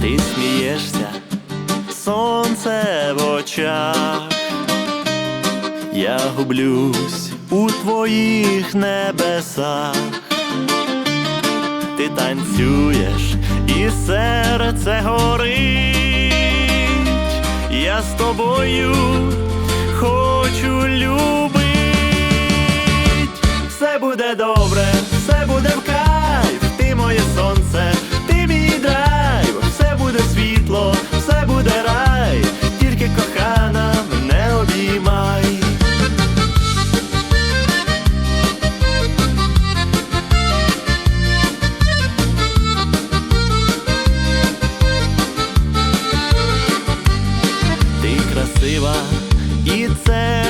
Ти смієшся, сонце в очах, я гублюсь у твоїх небесах, ти танцюєш і серце горить, я з тобою. Буде в кайф. Ти моє сонце, ти мій драйв, все буде світло, все буде рай, тільки кохана мене обіймай. Ти красива, і це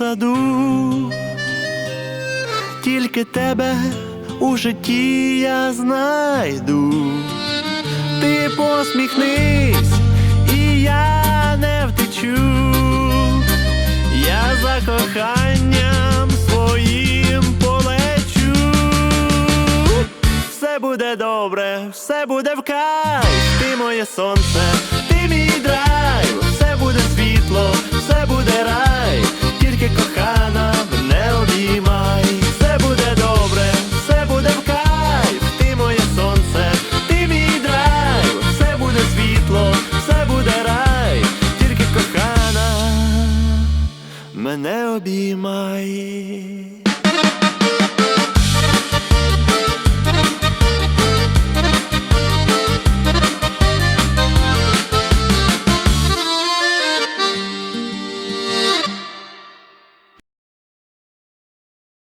саду, тільки тебе у житті я знайду. Ти посміхнись, і я не втечу. Я за коханням своїм полечу. Все буде добре, все буде в кайф. Ти моє сонце, ти мій драйв, мене обіймає.